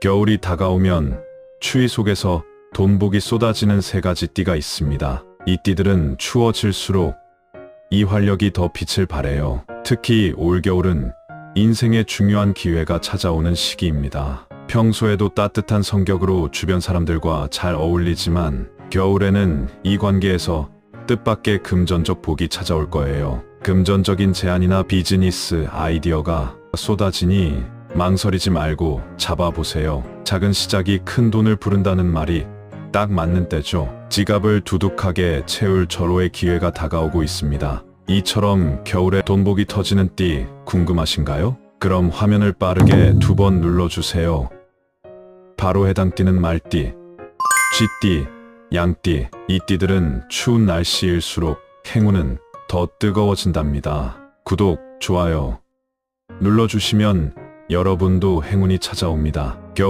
겨울이 다가오면 추위 속에서 돈복이 쏟아지는 세 가지 띠가 있습니다. 이 띠들은 추워질수록 이 활력이 더 빛을 발해요. 특히 올겨울은 인생의 중요한 기회가 찾아오는 시기입니다. 평소에도 따뜻한 성격으로 주변 사람들과 잘 어울리지만 겨울에는 이 관계에서 뜻밖의 금전적 복이 찾아올 거예요. 금전적인 제안이나 비즈니스 아이디어가 쏟아지니 망설이지 말고 잡아보세요. 작은 시작이 큰 돈을 부른다는 말이 딱 맞는 때죠. 지갑을 두둑하게 채울 절호의 기회가 다가오고 있습니다. 이처럼 겨울에 돈복이 터지는 띠 궁금하신가요? 그럼 화면을 빠르게 두 번 눌러주세요. 바로 해당 띠는 말띠, 쥐띠, 양띠, 이 띠들은 추운 날씨일수록 행운은 더 뜨거워진답니다. 구독, 좋아요 눌러주시면 여러분도 행운이 찾아옵니다.